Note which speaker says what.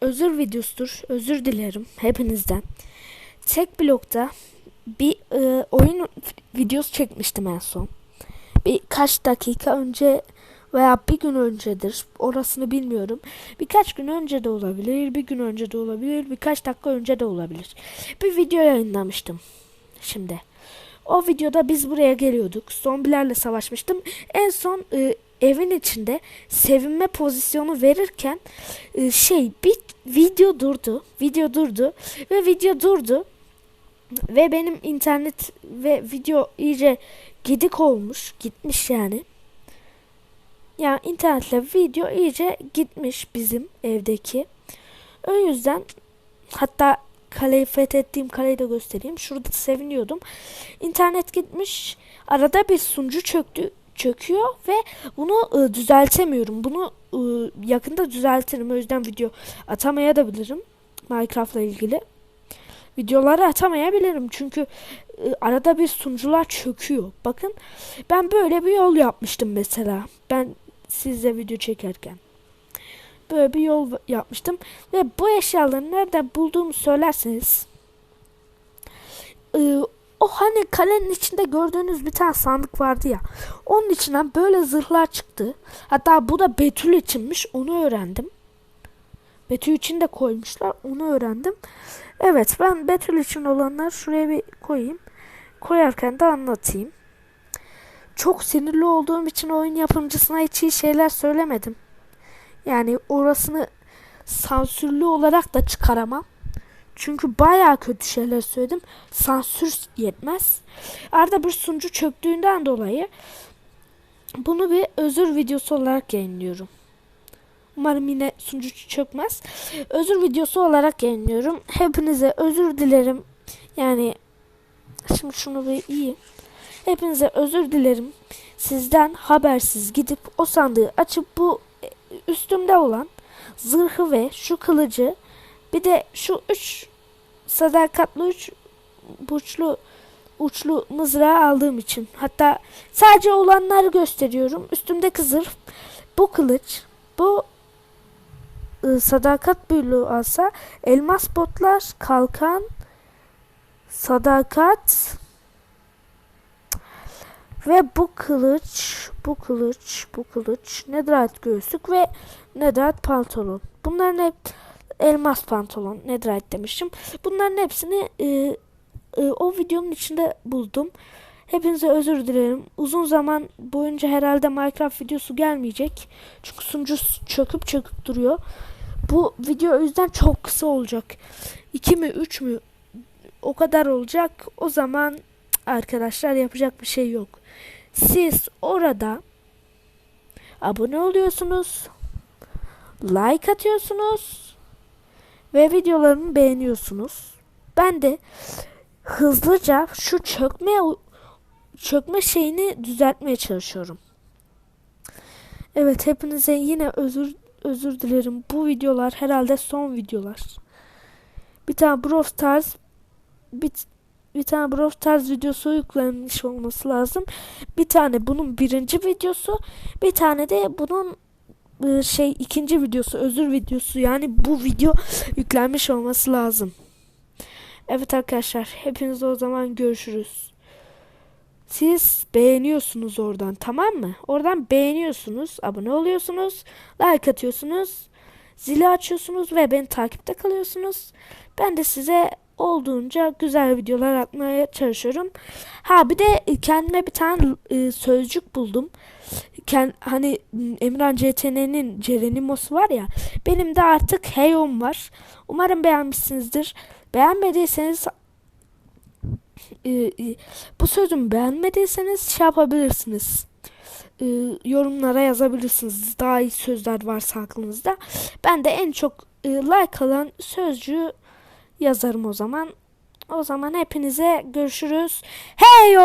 Speaker 1: özür videosudur. Özür dilerim hepinizden. Tek blokta bir e, oyun videosu çekmiştim en son. Birkaç dakika önce veya bir gün öncedir. Orasını bilmiyorum. Birkaç gün önce de olabilir, bir gün önce de olabilir, birkaç dakika önce de olabilir. Bir video yayınlamıştım. Şimdi. O videoda biz buraya geliyorduk. Zombilerle savaşmıştım. En son e, evin içinde sevinme pozisyonu verirken e, şey bir video durdu. Video durdu ve video durdu. Ve benim internet ve video iyice gidik olmuş. Gitmiş yani. Yani internetle video iyice gitmiş bizim evdeki. O yüzden hatta kaleyi fethettiğim kaleyi de göstereyim. Şurada seviniyordum. İnternet gitmiş. Arada bir sunucu çöktü çöküyor ve bunu e, düzeltemiyorum. Bunu e, yakında düzeltirim. O yüzden video atamaya da bilirim. Minecraft'la ilgili. Videoları atamayabilirim. Çünkü e, arada bir sunucular çöküyor. Bakın ben böyle bir yol yapmıştım mesela. Ben sizle video çekerken. Böyle bir yol yapmıştım. Ve bu eşyaları nereden bulduğumu söylerseniz e, o hani kalenin içinde gördüğünüz bir tane sandık vardı ya. Onun içinden böyle zırhlar çıktı. Hatta bu da Betül içinmiş. Onu öğrendim. Betül için de koymuşlar. Onu öğrendim. Evet ben Betül için olanlar şuraya bir koyayım. Koyarken de anlatayım. Çok sinirli olduğum için oyun yapımcısına hiç iyi şeyler söylemedim. Yani orasını sansürlü olarak da çıkaramam. Çünkü baya kötü şeyler söyledim. Sansür yetmez. Arada bir sunucu çöktüğünden dolayı bunu bir özür videosu olarak yayınlıyorum. Umarım yine sunucu çökmez. Özür videosu olarak yayınlıyorum. Hepinize özür dilerim. Yani şimdi şunu bir iyi. Hepinize özür dilerim. Sizden habersiz gidip o sandığı açıp bu üstümde olan zırhı ve şu kılıcı bir de şu üç sadakatli üç burçlu uçlu mızrağı aldığım için. Hatta sadece olanları gösteriyorum. Üstümdeki zırh, bu kılıç, bu ıı, sadakat büyülü alsa, elmas botlar, kalkan, sadakat ve bu kılıç, bu kılıç, bu kılıç, nedrat göğüslük ve nedrat pantolon. Bunların hep elmas pantolon, nedrat demişim. Bunların hepsini e, e, o videonun içinde buldum. Hepinize özür dilerim. Uzun zaman boyunca herhalde Minecraft videosu gelmeyecek. Çünkü sunucu çöküp çöküp duruyor. Bu video o yüzden çok kısa olacak. 2 mi 3 mü o kadar olacak. O zaman arkadaşlar yapacak bir şey yok. Siz orada abone oluyorsunuz. Like atıyorsunuz. Ve videolarımı beğeniyorsunuz. Ben de hızlıca şu çökme çökme şeyini düzeltmeye çalışıyorum. Evet hepinize yine özür özür dilerim. Bu videolar herhalde son videolar. Bir tane Brawl Stars bir, bir tane Brawl Stars videosu yüklenmiş olması lazım. Bir tane bunun birinci videosu, bir tane de bunun e, şey ikinci videosu, özür videosu. Yani bu video yüklenmiş olması lazım. Evet arkadaşlar, hepiniz o zaman görüşürüz. Siz beğeniyorsunuz oradan tamam mı? Oradan beğeniyorsunuz, abone oluyorsunuz, like atıyorsunuz, zili açıyorsunuz ve beni takipte kalıyorsunuz. Ben de size olduğunca güzel videolar atmaya çalışıyorum. Ha bir de kendime bir tane e, sözcük buldum. Kend, hani Emran CTN'nin Cerenimos var ya. Benim de artık Heyom var. Umarım beğenmişsinizdir. Beğenmediyseniz e, e, bu sözümü beğenmediyseniz şey yapabilirsiniz. E, yorumlara yazabilirsiniz. Daha iyi sözler varsa aklınızda. Ben de en çok e, like alan sözcüğü yazarım o zaman. O zaman hepinize görüşürüz. Heyo!